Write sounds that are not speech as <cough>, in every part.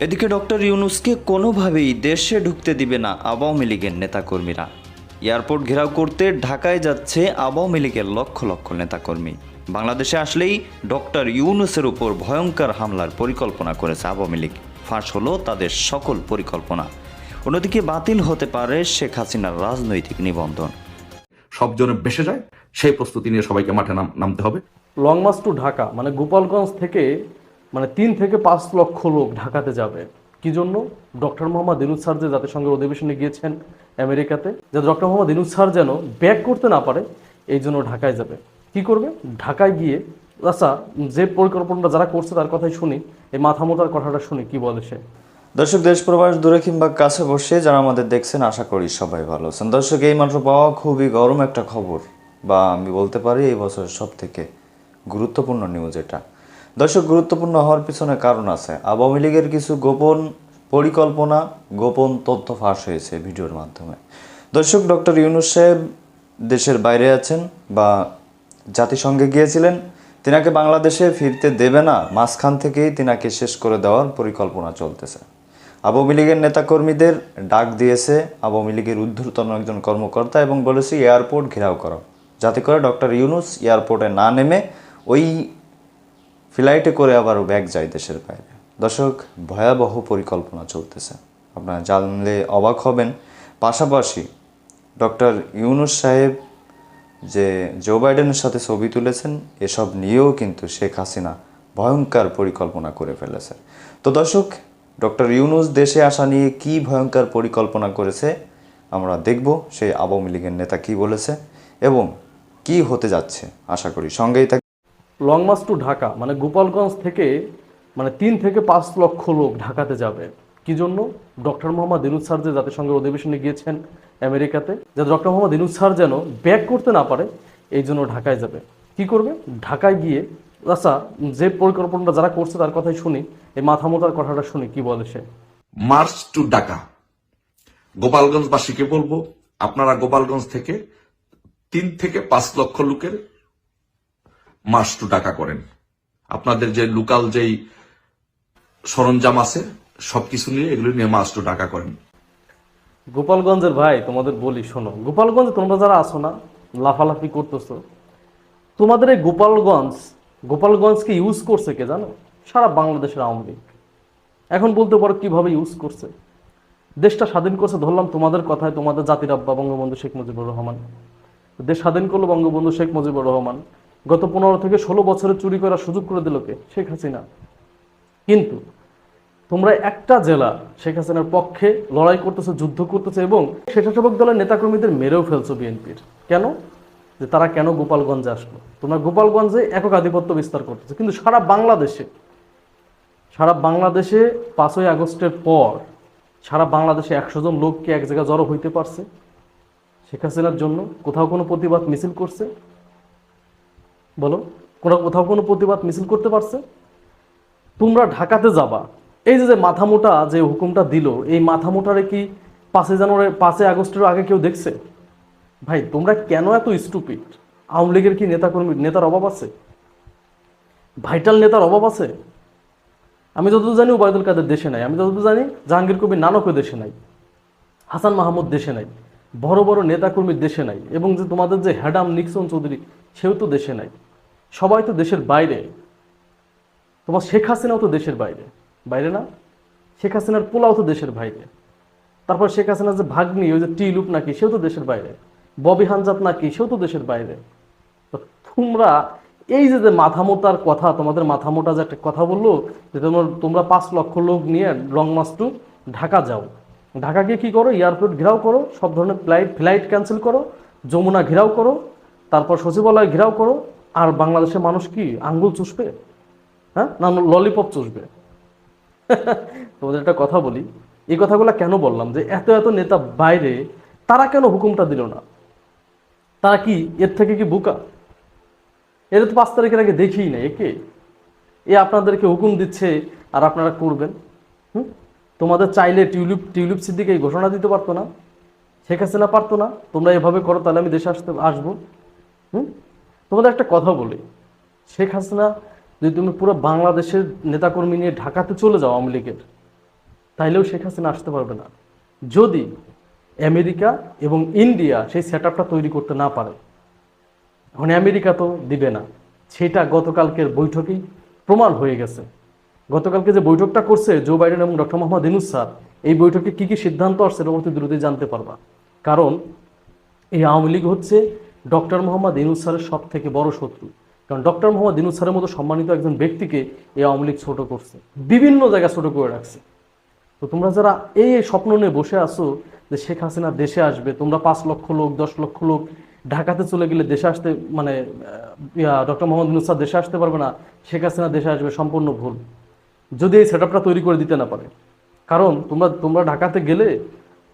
এদিকে ডক্টর ইউনুসকে কোনোভাবেই দেশে ঢুকতে দিবে না আওয়ামী লীগের নেতাকর্মীরা। এয়ারপোর্ট ঘেরাও করতে ঢাকায় যাচ্ছে আওয়ামী লীগের লক্ষ লক্ষ নেতাকর্মী। বাংলাদেশে আসলেই ডক্টর ইউনুসের উপর ভয়ঙ্কর হামলার পরিকল্পনা করেছে আওয়ামী লীগ। ফাঁস হলো তাদের সকল পরিকল্পনা। অন্যদিকে বাতিল হতে পারে শেখ হাসিনার রাজনৈতিক নিবন্ধন। সব জনে বেসে যায় সেই প্রস্তুতি নিয়ে সবাইকে মাঠে নাম- নামতে হবে। লং মার্চ টু ঢাকা মানে গোপালগঞ্জ থেকে মানে তিন থেকে পাঁচ লক্ষ লোক ঢাকাতে যাবে। কি জন্য? ডক্টর মোহাম্মদ ইনুজ স্যার যে জাতিসংঘের অধিবেশনে গিয়েছেন আমেরিকাতে, যে ডক্টর মোহাম্মদ ইনুজ স্যার যেন ব্যাক করতে না পারে, এই জন্য ঢাকায় যাবে। কি করবে? ঢাকায় গিয়ে আচ্ছা যে পরিকল্পনাটা যারা করছে তার কথাই শুনি, এই মাথা মোটার কথাটা শুনি, কি বলে সে? দর্শক, দেশ প্রবাস দূরে কিংবা কাছে বসে যারা আমাদের দেখছেন, আশা করি সবাই ভালো আছেন। দর্শক, এই মাত্র পাওয়া খুবই গরম একটা খবর, বা আমি বলতে পারি এই বছরের সব থেকে গুরুত্বপূর্ণ নিউজ এটা। দর্শক, গুরুত্বপূর্ণ হওয়ার পিছনে কারণ আছে। আওয়ামী লীগের কিছু গোপন পরিকল্পনা, গোপন তথ্য ফাঁস হয়েছে ভিডিওর মাধ্যমে। দর্শক, ডক্টর ইউনুস সাহেব দেশের বাইরে আছেন বা জাতিসংঘে গিয়েছিলেন। তিনাকে বাংলাদেশে ফিরতে দেবে না, মাঝখান থেকেই তিনাকে শেষ করে দেওয়ার পরিকল্পনা চলতেছে। আওয়ামী লীগের নেতাকর্মীদের ডাক দিয়েছে। আওয়ামী লীগের ঊর্ধ্বতন একজন কর্মকর্তা এবং বলেছে, এয়ারপোর্ট ঘেরাও করো। যাতে করে ডক্টর ইউনুস এয়ারপোর্টে না নেমে ওই ফ্লাইটে করে আবার ব্যাগ যায় দেশের বাইরে। দর্শক, ভয়াবহ পরিকল্পনা চলতেছে। আপনারা জানলে অবাক হবেন। পাশাপাশি ডক্টর ইউনুস সাহেব যে জো বাইডেনের সাথে ছবি তুলেছেন, এসব নিয়েও কিন্তু শেখ হাসিনা ভয়ঙ্কর পরিকল্পনা করে ফেলেছে। তো দর্শক, ডক্টর ইউনুস দেশে আসা নিয়ে কি ভয়ঙ্কর পরিকল্পনা করেছে, আমরা দেখব সেই আওয়ামী লীগের নেতা কি বলেছে এবং কি হতে যাচ্ছে। আশা করি সঙ্গেই লং মার্চ টু ঢাকা মানে গোপালগঞ্জ থেকে মানে তিন থেকে পাঁচ লক্ষ লোক ঢাকাতে যাবে। কি জন্য? ডক্টর মোহাম্মদ ইনুজ স্যার যে জাতিসংঘের অধিবেশনে গিয়েছেন আমেরিকাতে, যে ডক্টর মোহাম্মদ ইনুজ স্যার যেন ব্যাক করতে না পারে, এই জন্য ঢাকায় যাবে। কি করবে? ঢাকায় গিয়ে আচ্ছা যে পরিকল্পনাটা যারা করছে তার কথাই শুনি, এই মাথা মোটার কথাটা শুনি, কি বলে সে? March to Dhaka. গোপালগঞ্জবাসীকে বলব, আপনারা গোপালগঞ্জ থেকে তিন থেকে পাঁচ লক্ষ লোকের মার্চ টু ঢাকা করেন। আপনাদের যে লোকাল যেই সরঞ্জাম আছে, সবকিছু নিয়ে এগুলো নিয়ে মার্চ টু ঢাকা করেন। গোপালগঞ্জের ভাই, তোমাদের বলি, শোনো, গোপালগঞ্জে তোমরা যারা আসো না, লাফালাফি করতেছো, তোমাদের এই গোপালগঞ্জ, গোপালগঞ্জকে ইউজ করছে কে জানো? সারা বাংলাদেশের আওয়ামী লীগ। এখন বলতে পারো কীভাবে ইউজ করছে। দেশটা স্বাধীন করছে, ধরলাম তোমাদের কথায়, তোমাদের জাতির আব্বা বঙ্গবন্ধু শেখ মুজিবুর রহমান। দেশ স্বাধীন করল বঙ্গবন্ধু শেখ মুজিবুর রহমান। গত পনেরো থেকে ষোলো বছরে চুরি করার সুযোগ করে দিল কে? শেখ হাসিনা। কিন্তু তোমরা একটা জেলা শেখ হাসিনার পক্ষে লড়াই করতেছে, যুদ্ধ করতেছে এবং স্বেচ্ছাসেবক দলের নেতাকর্মীদের মেরেও ফেলছো বিএনপির। কেন? যে তারা কেন গোপালগঞ্জে আসলো? তোমরা গোপালগঞ্জে একক আধিপত্য বিস্তার করতেছো। কিন্তু সারা বাংলাদেশে সারা বাংলাদেশে পাঁচই আগস্টের পর সারা বাংলাদেশে একশো জন লোককে এক জায়গায় জড়ো হইতে পারছে। শেখ হাসিনার জন্য কোথাও কোনো প্রতিবাদ মিছিল করছে। বলো, কোনো কোথাও কোনো প্রতিবাদ মিছিল করতে পারছে? তোমরা ঢাকাতে যাবা। এই যে যে মাথা মোটা যে হুকুমটা দিল, এই মাথা মোটারে কি পাঁচই জানুয়ারি, পাঁচই আগস্টের আগে কেউ দেখছে? ভাই, তোমরা কেন এত স্টুপিড আওয়ামী লীগের কি নেতাকর্মী, নেতার অভাব আছে? ভাইটাল নেতার অভাব আছে? আমি যতদূর জানি উবায়দুল কাদের দেশে নাই। আমি যতদূর জানি জাহাঙ্গীর কবির নানকও দেশে নাই। হাসান মাহমুদ দেশে নাই। বড় বড় নেতাকর্মী দেশে নাই। এবং যে তোমাদের যে হ্যাডাম নিক্সন চৌধুরী, সেও তো দেশে নাই। সবাই তো দেশের বাইরে। তোমার শেখ হাসিনাও তো দেশের বাইরে। বাইরে না? শেখ হাসিনার পোলাও তো দেশের বাইরে। তারপর শেখ হাসিনার যে ভাগ্নি, ওই যে টিলুপ নাকি, সেও তো দেশের বাইরে। ববি হানজাত নাকি, সেও তো দেশের বাইরে। তোমরা, এই যে যে মাথা মোটার কথা, তোমাদের মাথা মোটা যে একটা কথা বলল, যে তোমার, তোমরা পাঁচ লক্ষ লোক নিয়ে রং মাস টু ঢাকা যাও। ঢাকা গিয়ে কী করো? এয়ারপোর্ট ঘেরাও করো, সব ধরনের ফ্লাইট ফ্লাইট ক্যান্সেল করো, যমুনা ঘেরাও করো, তারপর সচিবালয় ঘেরাও করো আর বাংলাদেশের মানুষ কি? আঙ্গুল চুষবে? হ্যাঁ? না ললিপপ চুষবে? <laughs> তোমাদের একটা কথা বলি। এই কথাগুলো কেন বললাম? যে এত এত নেতা বাইরে, তারা কেন হুকুমটা দিল না? তারা কি এর থেকে কি বুকা? এরা তো পাঁচ তারিখের আগে দেখিই না একে এ আপনাদেরকে হুকুম দিচ্ছে আর আপনারা করবেন। হুম? তোমাদের চাইলে টিউলিপ টিউলিপ সিদ্দিকে এই ঘোষণা দিতে পারতো না। শেখ হাসিনা পারতো না। তোমরা এভাবে করো, তাহলে আমি দেশে আসতে, আসব। হুম? তোমাদের একটা কথা বলি। শেখ হাসিনা, যদি তুমি পুরো বাংলাদেশের নেতাকর্মী নিয়ে ঢাকাতে চলে যাও আওয়ামী লীগের, তাইলেও শেখ হাসিনা আসতে পারবে না। যদি আমেরিকা এবং ইন্ডিয়া সেই সেট তৈরি করতে না পারে, এখন আমেরিকা তো দিবে না। সেটা গতকালকের বৈঠকেই প্রমাণ হয়ে গেছে। গতকালকে যে বৈঠকটা করছে জো বাইডেন এবং ডক্টর মোহাম্মদ ইনুস স্যার, এই বৈঠকে কি কি সিদ্ধান্ত আসছে এটা অতি দ্রুতই জানতে পারবা। কারণ এই আওয়ামী লীগ হচ্ছে ডক্টর মোহাম্মদ ইনুস স্যারের সব থেকে বড় শত্রু। কারণ ডক্টর মোহাম্মদ ইনুস স্যারের মতো সম্মানিত একজন ব্যক্তিকে এই আওয়ামী লীগ ছোট করছে, বিভিন্ন জায়গায় ছোটো করে রাখছে। তো তোমরা যারা এই স্বপ্ন নিয়ে বসে আছো যে শেখ হাসিনা দেশে আসবে, তোমরা পাঁচ লক্ষ লোক, দশ লক্ষ লোক ঢাকাতে চলে গেলে দেশে আসতে মানে ডক্টর মোহাম্মদ ইউনুস স্যার দেশে আসতে পারবে না, শেখ হাসিনা দেশে আসবে, সম্পূর্ণ ভুল। যদি এই সেট তৈরি করে দিতে না পারে। কারণ তোমরা তোমরা ঢাকাতে গেলে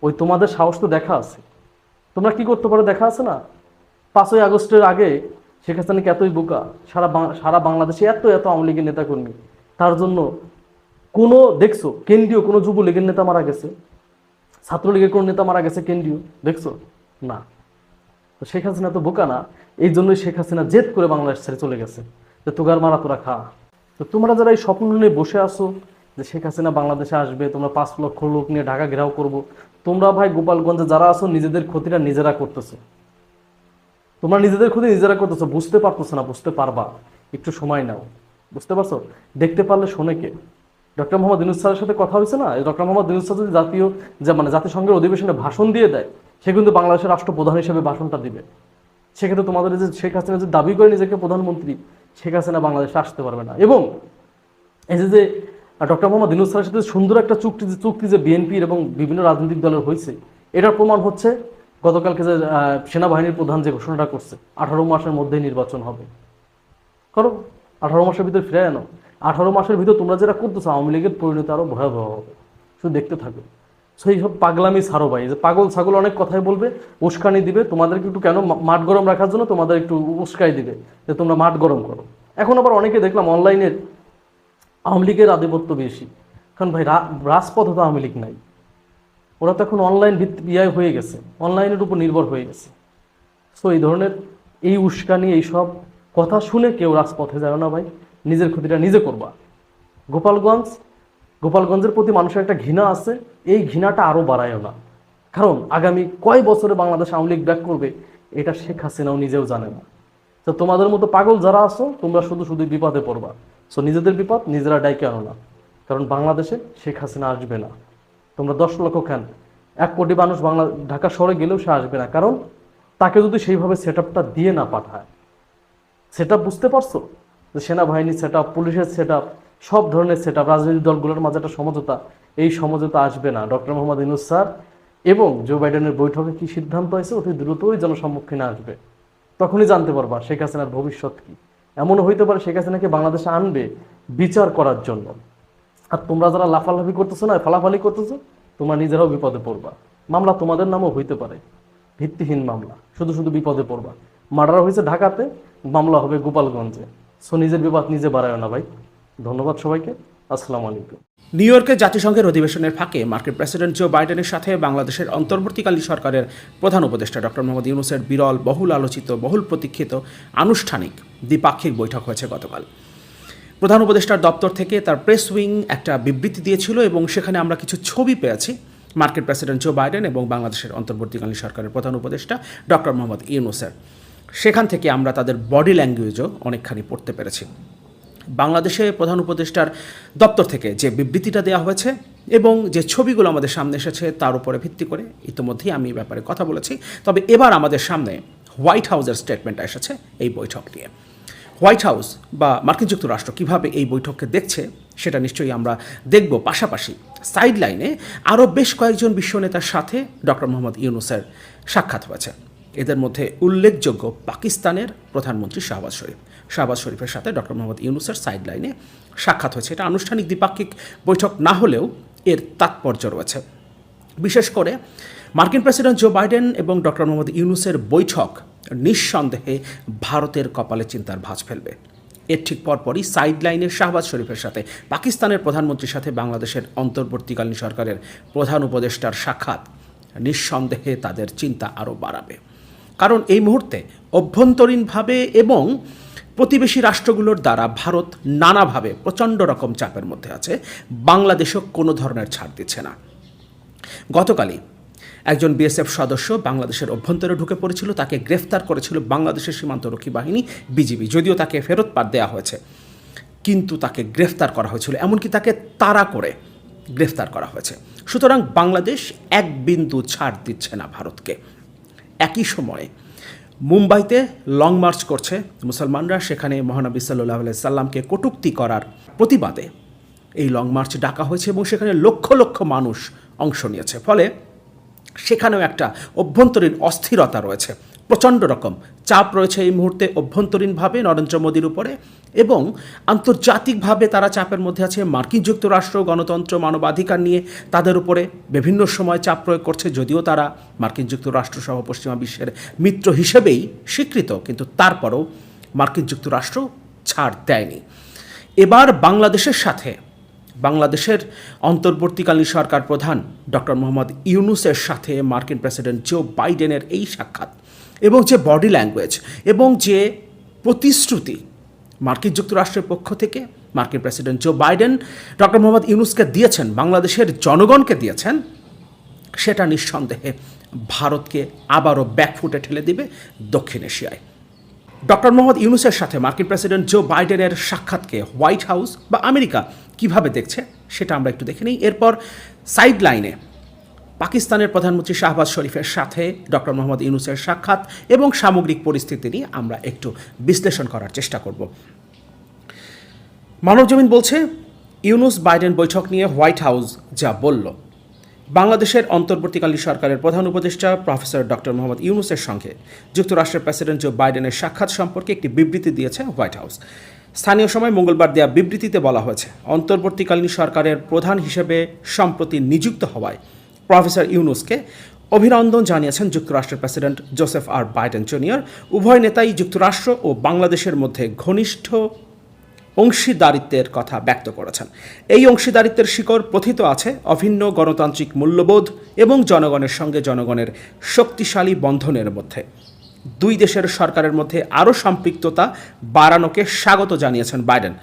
ওই তোমাদের সাহস তো দেখা আছে। তোমরা কি করতে পারো দেখা আছে না? পাঁচই আগস্টের আগে শেখ হাসিনাকে এতই বোকা, সারা সারা বাংলাদেশে এত এত আওয়ামী লীগের নেতাকর্মী। তার জন্য কোনো, দেখছ, কেন্দ্রীয় কোনো যুবলীগের নেতা মারা গেছে, ছাত্রলীগের কোন নেতা মারা গেছে, কেন্দ্রীয়, দেখছ? না। তো শেখ হাসিনা তো বোকা না, এই জন্যই শেখ হাসিনা জেদ করে বাংলাদেশ ছেড়ে চলে গেছে, যে তোগার মারা তোরা খা। তো তোমরা যারা এই স্বপ্ন নিয়ে বসে আসো যে শেখ হাসিনা বাংলাদেশে আসবে, তোমরা পাঁচ লক্ষ লোক নিয়ে ঢাকা ঘেরাও করব, তোমরা ভাই গোপালগঞ্জে যারা আছো, নিজেদের ক্ষতিটা নিজেরা করতেছো। তোমরা নিজেদের ক্ষতি নিজেরা করতেছো, বুঝতে পারতেছো না, বুঝতে পারবা। একটু সময় নাও, বুঝতে পারছ? দেখতে পারলে শোনে কে? ডক্টর মোহাম্মদ ইনুস স্যারের সাথে কথা হয়েছে না? ডক্টর মোহাম্মদ ইনুস স্যার যদি জাতীয় যে মানে জাতিসংঘের অধিবেশনে ভাষণ দিয়ে দেয়, সে কিন্তু বাংলাদেশের রাষ্ট্রপ্রধান হিসেবে ভাষণটা দিবে। সেক্ষেত্রে তোমাদের যে শেখ হাসিনা যে দাবি করে নিজেকে প্রধানমন্ত্রী, শেখ হাসিনা বাংলাদেশে আসতে পারবে না। এবং এই যে যে ডক্টর মোহাম্মদ ইনুস স্যারের সাথে সুন্দর একটা চুক্তি, যে চুক্তি যে বিএনপির এবং বিভিন্ন রাজনৈতিক দলের হয়েছে, এটার প্রমাণ হচ্ছে গতকালকে যে সেনাবাহিনীর প্রধান যে ঘোষণাটা করছে, আঠারো মাসের মধ্যেই নির্বাচন হবে। করো, আঠারো মাসের ভিতরে ফিরে আনো। আঠারো মাসের ভিতর তোমরা যেটা করতেছো, আওয়ামী লীগের পরিণতি আরও ভয়াবহ হবে। শুধু দেখতে থাকো। সেই সব পাগলামি ছাড়ো ভাই। যে পাগল ছাগল অনেক কথাই বলবে, উস্কানি দিবে, তোমাদেরকে একটু কেন মাঠ গরম রাখার জন্য তোমাদের একটু উস্কাই দিবে, যে তোমরা মাঠ গরম করো। এখন আবার অনেকে দেখলাম অনলাইনের আওয়ামী লীগের আধিপত্য বেশি। কারণ ভাই রাজপথে তো আওয়ামী লীগ নাই। ওরা তো এখন অনলাইন ইয়ে হয়ে গেছে। অনলাইনের উপর নির্ভর হয়ে গেছে। সো এই ধরনের এই উস্কানি এইসব কথা শুনে কেউ রাজপথে যায় না ভাই। নিজের ক্ষতিটা নিজে করবা। গোপালগঞ্জ, গোপালগঞ্জের প্রতি মানুষের একটা ঘৃণা আছে। এই ঘৃণাটা আরও বাড়ায়ও না। কারণ আগামী কয় বছরে বাংলাদেশ আওয়ামী লীগ ব্যাক করবে, এটা শেখ হাসিনাও নিজেও জানে না। তো তোমাদের মতো পাগল যারা আছো, তোমরা শুধু শুধু বিপদে পড়বা। সো নিজেদের বিপদ নিজেরা ডাইকে আনো না। কারণ বাংলাদেশে শেখ হাসিনা আসবে না। তোমরা দশ লক্ষ খান এক কোটি মানুষ বাংলা ঢাকা শহরে গেলেও সে আসবে না। কারণ তাকে যদি সেইভাবে সেট দিয়ে না পাঠায় সেটা বুঝতে পারছ? যে সেনাবাহিনীর সেট পুলিশের সেট সব ধরনের সেট রাজনৈতিক দলগুলোর মাঝে একটা সমঝোতা, এই সমঝোতা আসবে না। ডক্টর মোহাম্মদ ইনুস স্যার এবং জো বাইডেনের বৈঠকে কি সিদ্ধান্ত হয়েছে? অতি দ্রুতই জনসম্মুখীনে আসবে। তখনই জানতে পারবা শেখ হাসিনার ভবিষ্যৎ কি। এমনও হইতে পারে শেখ হাসিনাকে বাংলাদেশে আনবে বিচার করার জন্য। আর তোমরা যারা লাফালাফি করতেছো না, ফালাফালি করতেছো, তোমরা নিজেরাও বিপদে পড়বা। মামলা তোমাদের নামও হইতে পারে। ভিত্তিহীন মামলা। শুধু শুধু বিপদে পড়বা। মার্ডার হয়েছে ঢাকাতে, মামলা হবে গোপালগঞ্জে। সো নিজের বিপদ নিজে বাড়ায় না ভাই। ধন্যবাদ সবাইকে। আসসালামু আলাইকুম। নিউ ইয়র্কে জাতিসংঘের অধিবেশনের ফাঁকে মার্কিন প্রেসিডেন্ট জো বাইডেনের সাথে বাংলাদেশের অন্তর্বর্তীকালীন সরকারের প্রধান উপদেষ্টা ডক্টর মোহাম্মদ ইউনুসের বিরল, বহুল আলোচিত, বহুল প্রতীক্ষিত, আনুষ্ঠানিক, দ্বিপাক্ষিক বৈঠক হয়েছে গতকাল। প্রধান উপদেষ্টার দপ্তর থেকে তার প্রেস উইং একটা বিবৃতি দিয়েছিল এবং সেখানে আমরা কিছু ছবি পেয়েছি। মার্কিন প্রেসিডেন্ট জো বাইডেন এবং বাংলাদেশের অন্তর্বর্তীকালীন সরকারের প্রধান উপদেষ্টা ডক্টর মোহাম্মদ ইউনুসের। সেখান থেকে আমরা তাদের বডি ল্যাঙ্গুয়েজও অনেকখানি পড়তে পেরেছি। বাংলাদেশে প্রধান উপদেষ্টার দপ্তর থেকে যে বিবৃতিটা দেওয়া হয়েছে এবং যে ছবিগুলো আমাদের সামনে এসেছে তার উপরে ভিত্তি করে ইতিমধ্যেই আমি ব্যাপারে কথা বলেছি। তবে এবার আমাদের সামনে হোয়াইট হাউসের স্টেটমেন্ট এসেছে এই বৈঠক নিয়ে। হোয়াইট হাউস বা মার্কিন যুক্তরাষ্ট্র কীভাবে এই বৈঠককে দেখছে, সেটা নিশ্চয়ই আমরা দেখব। পাশাপাশি সাইড লাইনে আরও বেশ কয়েকজন বিশ্ব নেতার সাথে ডক্টর মোহাম্মদ ইউনুসের সাক্ষাৎ হয়েছে। এদের মধ্যে উল্লেখযোগ্য পাকিস্তানের প্রধানমন্ত্রী শাহবাজ শরীফ। শাহবাজ শরীফের সাথে ডক্টর মোহাম্মদ ইউনুসের সাইড লাইনে সাক্ষাৎ হয়েছে। এটা আনুষ্ঠানিক দ্বিপাক্ষিক বৈঠক না হলেও এর তাৎপর্য রয়েছে। বিশেষ করে মার্কিন প্রেসিডেন্ট জো বাইডেন এবং ডক্টর মোহাম্মদ ইউনুসের বৈঠক নিঃসন্দেহে ভারতের কপালে চিন্তার ভাঁজ ফেলবে। এর ঠিক পরপরই সাইড লাইনের শাহবাজ শরীফের সাথে পাকিস্তানের প্রধানমন্ত্রীর সাথে বাংলাদেশের অন্তর্বর্তীকালীন সরকারের প্রধান উপদেষ্টার সাক্ষাৎ। নিঃসন্দেহে তাদের চিন্তা আরও বাড়াবে। কারণ এই মুহূর্তে অভ্যন্তরীণভাবে এবং প্রতিবেশী রাষ্ট্রগুলোর দ্বারা ভারত নানাভাবে প্রচণ্ড রকম চাপের মধ্যে আছে। বাংলাদেশও কোনো ধরনের ছাড় দিচ্ছে না। গতকালই একজন বিএসএফ সদস্য বাংলাদেশের অভ্যন্তরে ঢুকে পড়েছিল, তাকে গ্রেফতার করেছিল বাংলাদেশের সীমান্তরক্ষী বাহিনী, বিজিবি, যদিও তাকে ফেরত পাঠ দেওয়া হয়েছে। কিন্তু তাকে গ্রেফতার করা হয়েছিল, এমনকি তাকে তাড়া করে গ্রেফতার করা হয়েছে। সুতরাং বাংলাদেশ এক বিন্দু ছাড় দিচ্ছে না ভারতকে। একই সময়ে মুম্বাইতে লং মার্চ করছে মুসলমানরা, সেখানে মহানবী সাল্লাহ সাল্লামকে কটূক্তি করার প্রতিবাদে এই লং মার্চ ডাকা হয়েছে এবং সেখানে লক্ষ লক্ষ মানুষ অংশ নিয়েছে। ফলে সেখানেও একটা অভ্যন্তরীণ অস্থিরতা রয়েছে। প্রচণ্ড রকম চাপ রয়েছে এই মুহূর্তে অভ্যন্তরীণভাবে নরেন্দ্র মোদীর উপরে এবং আন্তর্জাতিকভাবে তারা চাপের মধ্যে আছে। মার্কিন যুক্তরাষ্ট্র, গণতন্ত্র, মানবাধিকার নিয়ে তাদের উপরে বিভিন্ন সময় চাপ প্রয়োগ করছে, যদিও তারা মার্কিন যুক্তরাষ্ট্র সহ পশ্চিমা বিশ্বের মিত্র হিসেবেই স্বীকৃত, কিন্তু তারপরও মার্কিন যুক্তরাষ্ট্র ছাড় দেয়নি। এবার বাংলাদেশের সাথে বাংলাদেশের অন্তর্বর্তীকালীন সরকার প্রধান ডক্টর মোহাম্মদ ইউনুসের সাথে মার্কিন প্রেসিডেন্ট জো বাইডেনের এই সাক্ষাৎ এবং যে বডি ল্যাঙ্গুয়েজ এবং যে প্রতিশ্রুতি মার্কিন যুক্তরাষ্ট্রের পক্ষ থেকে মার্কিন president Joe Biden doctor Muhammad ইউনুসকে দিয়েছেন, বাংলাদেশের জনগণকে দিয়েছেন, সেটা নিঃসন্দেহে ভারতকে আবারও ব্যাকফুটে ঠেলে দিবে দক্ষিণ এশিয়ায়। ডক্টর মোহাম্মদ ইউনুসের সাথে মার্কিন প্রেসিডেন্ট জো বাইডেনের সাক্ষাৎকে হোয়াইট হাউস বা আমেরিকা কীভাবে দেখছে, সেটা আমরা একটু দেখে নিই। এরপর সাইড লাইনে পাকিস্তানের প্রধানমন্ত্রী শাহবাজ শরীফের সাথে ডক্টর মোহাম্মদ ইউনুসের সাক্ষাৎ এবং সামগ্রিক পরিস্থিতি নিয়ে আমরা একটু বিশ্লেষণ করার চেষ্টা করব। মানবজমিন বলছে, ইউনুস বাইডেন বৈঠক নিয়ে হোয়াইট হাউস যা বলল। বাংলাদেশের অন্তর্বর্তীকালীন সরকারের প্রধান উপদেষ্টা প্রফেসর ডক্টর মোহাম্মদ ইউনুসের সঙ্গে যুক্তরাষ্ট্রের প্রেসিডেন্ট জো বাইডেনের সাক্ষাৎ সম্পর্কে একটি বিবৃতি দিয়েছে হোয়াইট হাউস। স্থানীয় সময় মঙ্গলবার দেয়া বিবৃতিতে বলা হয়েছে, অন্তর্বর্তীকালীন সরকারের প্রধান হিসেবে সম্প্রতি নিযুক্ত হওয়ায় প্রফেসর ইউনুসকে অভিনন্দন জানিয়েছেন যুক্তরাষ্ট্রের president Joseph R Biden junior. উভয় নেতাই যুক্তরাষ্ট্র ও বাংলাদেশের মধ্যে ঘনিষ্ঠ অংশীদারিত্বের কথা ব্যক্ত করেছেন। এই অংশীদারিত্বের শিকড় প্রথিত আছে অভিন্ন গণতান্ত্রিক মূল্যবোধ এবং জনগণের সঙ্গে জনগণের শক্তিশালী বন্ধনের মধ্যে। দুই দেশের সরকারের মধ্যে আরও সম্পৃক্ততা বাড়ানোকে স্বাগত জানিয়েছেন বাইডেন।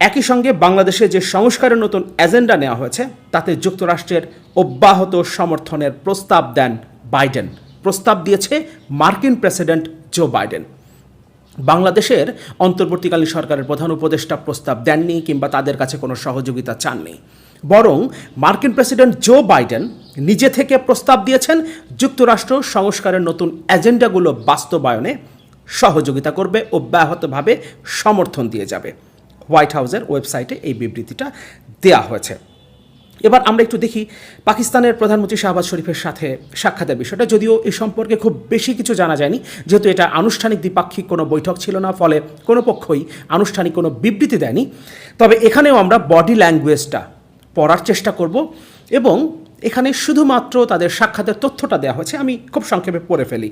একই সঙ্গে বাংলাদেশে যে সংস্কারের নতুন এজেন্ডা নেওয়া হয়েছে, তাতে যুক্তরাষ্ট্রের অব্যাহত সমর্থনের প্রস্তাব দেন বাইডেন। প্রস্তাব দিয়েছে মার্কিন প্রেসিডেন্ট জো বাইডেন। বাংলাদেশের অন্তর্বর্তীকালীন সরকারের প্রধান উপদেষ্টা প্রস্তাব দেননি কিংবা তাদের কাছে কোনো সহযোগিতা চাননি। বরং মার্কিন প্রেসিডেন্ট জো বাইডেন নিজে থেকে প্রস্তাব দিয়েছেন, যুক্তরাষ্ট্র সংস্কারের নতুন এজেন্ডাগুলো বাস্তবায়নে সহযোগিতা করবে অব্যাহতভাবে সমর্থন দিয়ে যাবে। হোয়াইট হাউসের ওয়েবসাইটে এই বিবৃতিটা দেয়া হয়েছে। এবার আমরা একটু দেখি পাকিস্তানের প্রধানমন্ত্রী শাহবাজ শরীফের সাথে সাক্ষাতের বিষয়টা। যদিও এ সম্পর্কে খুব বেশি কিছু জানা যায়নি, যেহেতু এটা আনুষ্ঠানিক দ্বিপাক্ষিক কোনো বৈঠক ছিল না, ফলে কোনো পক্ষই আনুষ্ঠানিক কোনো বিবৃতি দেয়নি। তবে এখানেও আমরা বডি ল্যাঙ্গুয়েজটা পড়ার চেষ্টা করব এবং এখানে শুধুমাত্র তাদের সাক্ষাতের তথ্যটা দেওয়া হয়েছে, আমি খুব সংক্ষেপে পড়ে ফেলি।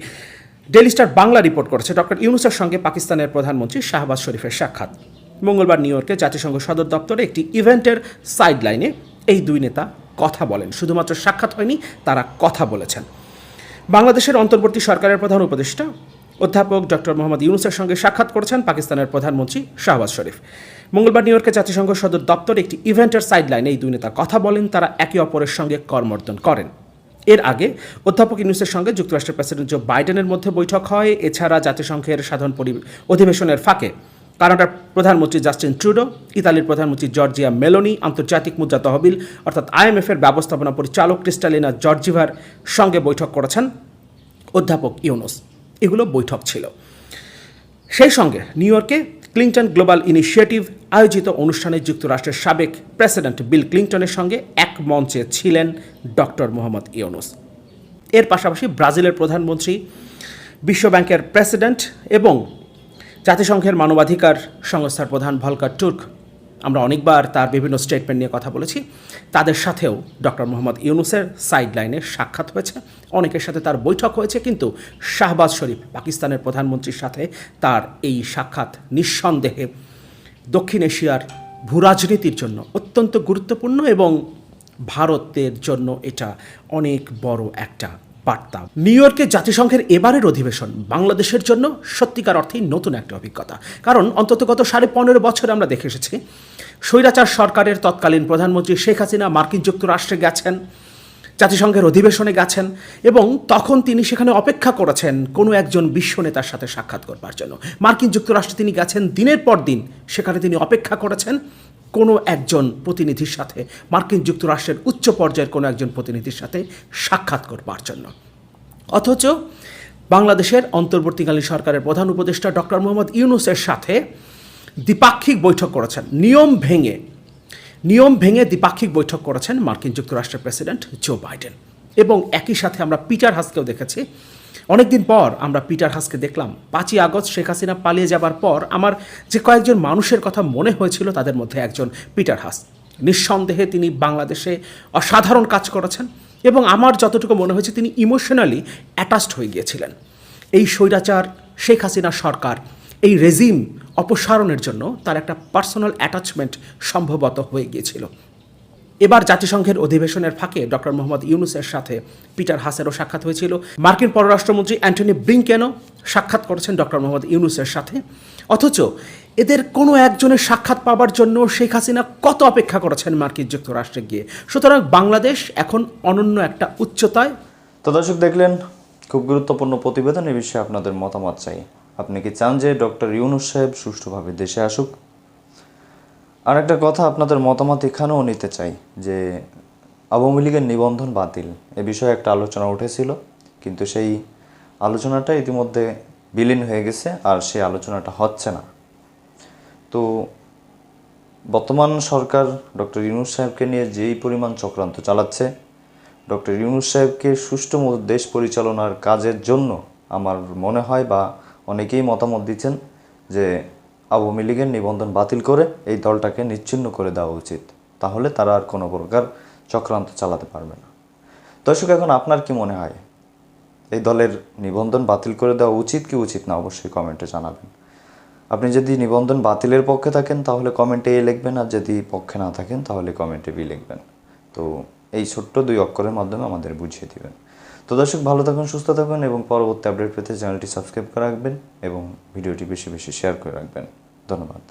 ডেলি স্টার বাংলা রিপোর্ট করেছে ডক্টর ইউনুসের সঙ্গে পাকিস্তানের প্রধানমন্ত্রী শাহবাজ শরীফের সাক্ষাৎ। মঙ্গলবার নিউ ইয়র্কে জাতিসংঘ সদর দপ্তরে একটি ইভেন্টের সাইড লাইনে এই দুই নেতা কথা বলেন। শুধুমাত্র সাক্ষাৎ হয়নি, তারা কথা বলেছেন। বাংলাদেশের অন্তর্বর্তী সরকারের প্রধান উপদেষ্টা, অধ্যাপক ডক্টর মোহাম্মদ ইউনুসের সঙ্গে সাক্ষাৎ করেছেন পাকিস্তানের প্রধানমন্ত্রী শাহবাজ শরীফ। মঙ্গলবার নিউ ইয়র্কে জাতিসংঘ সদর দপ্তরে একটি ইভেন্টের সাইড লাইনে এই দুই নেতা কথা বলেন, তারা একে অপরের সঙ্গে করমর্দন করেন। এর আগে অধ্যাপক ইউনুসের সঙ্গে যুক্তরাষ্ট্রের প্রেসিডেন্ট জো বাইডেনের মধ্যে বৈঠক হয়। এছাড়া জাতিসংঘের সাধারণ অধিবেশনের ফাঁকে কানাডার প্রধানমন্ত্রী জাস্টিন ট্রুডো, ইতালির প্রধানমন্ত্রী জর্জিয়া মেলোনি, আন্তর্জাতিক মুদ্রা তহবিল অর্থাৎ আইএমএফ এর ব্যবস্থাপনা পরিচালক ক্রিস্টালিনা জর্জিভার সঙ্গে বৈঠক করেছেন অধ্যাপক ইউনুস। এগুলো বৈঠক ছিল। সেই সঙ্গে নিউ ইয়র্কে ক্লিন্টন গ্লোবাল ইনিশিয়েটিভ আয়োজিত অনুষ্ঠানে যুক্তরাষ্ট্রের সাবেক প্রেসিডেন্ট বিল ক্লিন্টনের সঙ্গে এক মঞ্চে ছিলেন ডক্টর মোহাম্মদ ইউনুস। এর পাশাপাশি ব্রাজিলের প্রধানমন্ত্রী, বিশ্বব্যাংকের প্রেসিডেন্ট এবং জাতিসংঘের মানবাধিকার সংস্থার প্রধান ভলকার টুর্ক আমরা অনেকবার তার বিভিন্ন স্টেটমেন্ট নিয়ে কথা বলেছি। তাদের সাথেও ডক্টর মোহাম্মদ ইউনুসের সাইড লাইনে সাক্ষাৎ হয়েছে। অনেকের সাথে তার বৈঠক হয়েছে, কিন্তু শাহবাজ শরীফ, পাকিস্তানের প্রধানমন্ত্রীর সাথে তার এই সাক্ষাৎ নিঃসন্দেহে দক্ষিণ এশিয়ার ভূরাজনীতির জন্য অত্যন্ত গুরুত্বপূর্ণ এবং ভারতের জন্য এটা অনেক বড় একটা বার্তা। নিউ ইয়র্কে জাতিসংঘের এবারের অধিবেশন বাংলাদেশের জন্য সত্যিকার অর্থেই নতুন একটা অভিজ্ঞতা। কারণ অন্তত গত সাড়ে পনেরো বছর আমরা দেখে এসেছি, স্বৈরাচার সরকারের তৎকালীন প্রধানমন্ত্রী শেখ হাসিনা মার্কিন যুক্তরাষ্ট্রে গেছেন, জাতিসংঘের অধিবেশনে গেছেন এবং তখন তিনি সেখানে অপেক্ষা করেছেন কোনো একজন বিশ্ব নেতার সাথে সাক্ষাৎ করবার জন্য। মার্কিন যুক্তরাষ্ট্রে তিনি গেছেন, দিনের পর দিন সেখানে তিনি অপেক্ষা করেছেন কোনো একজন প্রতিনিধির সাথে, মার্কিন যুক্তরাষ্ট্রের উচ্চ পর্যায়ের কোনো একজন প্রতিনিধির সাথে সাক্ষাৎ করবার জন্য। অথচ বাংলাদেশের অন্তর্বর্তীকালীন সরকারের প্রধান উপদেষ্টা ডক্টর মোহাম্মদ ইউনুসের সাথে দ্বিপাক্ষিক বৈঠক করেছেন। নিয়ম ভেঙে নিয়ম ভেঙে দ্বিপাক্ষিক বৈঠক করেছেন মার্কিন যুক্তরাষ্ট্রের প্রেসিডেন্ট জো বাইডেন। এবং একই সাথে আমরা পিটার হাসকেও দেখেছি অনেকদিন পর আমরা পিটার হাসকে দেখলাম। পাঁচই আগস্ট শেখ হাসিনা পালিয়ে যাবার পর আমার যে কয়েকজন মানুষের কথা মনে হয়েছিল তাদের মধ্যে একজন পিটার হাস। নিঃসন্দেহে তিনি বাংলাদেশে অসাধারণ কাজ করেছেন এবং আমার যতটুকু মনে হয়েছে তিনি ইমোশনালি অ্যাটাচড হয়ে গিয়েছিলেন। এই স্বৈরাচার শেখ হাসিনা সরকার, এই রেজিম অপসারণের জন্য তার একটা পার্সোনাল অ্যাটাচমেন্ট সম্ভবত হয়ে গিয়েছিল। এবার জাতিসংঘের অধিবেশনের ফাঁকে ডক্টর মোহাম্মদ ইউনুসের সাথে পিটার হাসেরও সাক্ষাৎ হয়েছিল। মার্কিন পররাষ্ট্রমন্ত্রী অ্যান্টনি ব্রিঙ্কেনও সাক্ষাৎ করেছেন ডক্টর মোহাম্মদ ইউনুসের সাথে। অথচ এদের কোনো একজনের সাক্ষাৎ পাবার জন্য শেখ হাসিনা কত অপেক্ষা করেছেন মার্কিন যুক্তরাষ্ট্রে গিয়ে? সুতরাং বাংলাদেশ এখন অনন্য একটা উচ্চতায়। তো দর্শক দেখলেন, খুব গুরুত্বপূর্ণ প্রতিবেদন এ বিষয়ে আপনাদের মতামত চাই। আপনি কি চান যে ডক্টর ইউনুস সাহেব সুষ্ঠুভাবে দেশে আসুক? আর একটা কথা আপনাদের মতামত এখানেও নিতে চাই, যে আওয়ামী লীগের নিবন্ধন বাতিল। এ বিষয়ে একটা আলোচনা উঠেছিল, কিন্তু সেই আলোচনাটা ইতিমধ্যে বিলীন হয়ে গেছে আর সেই আলোচনাটা হচ্ছে না। তো বর্তমান সরকার ডক্টর ইউনুস সাহেবকে নিয়ে যেই পরিমাণ চক্রান্ত চালাচ্ছে, ডক্টর ইউনুস সাহেবকে সুষ্ঠু মতো দেশ পরিচালনার কাজের জন্য আমার মনে হয় বা অনেকেই মতামত দিচ্ছেন যে আওয়ামী লীগের নিবন্ধন বাতিল করে এই দলটাকে নিচ্ছিন্ন করে দেওয়া উচিত। তাহলে তারা আর কোনো প্রকার চক্রান্ত চালাতে পারবে না। দর্শক, এখন আপনার কি মনে হয়? এই দলের নিবন্ধন বাতিল করে দেওয়া উচিত কি উচিত না অবশ্যই কমেন্টে জানাবেন। আপনি যদি নিবন্ধন বাতিলের পক্ষে থাকেন, তাহলে কমেন্টে এ লিখবেন, আর যদি পক্ষে না থাকেন, তাহলে কমেন্টে বি লিখবেন। তো এই ছোট্ট দুই অক্ষরের মাধ্যমে আমাদের বুঝিয়ে দিবেন। তো দর্শক, ভালো থাকুন, সুস্থ থাকুন এবং পরবর্তী আপডেট পেতে চ্যানেলটি সাবস্ক্রাইব করে রাখবেন এবং ভিডিওটি বেশি বেশি শেয়ার করে রাখবেন। ধন্যবাদ।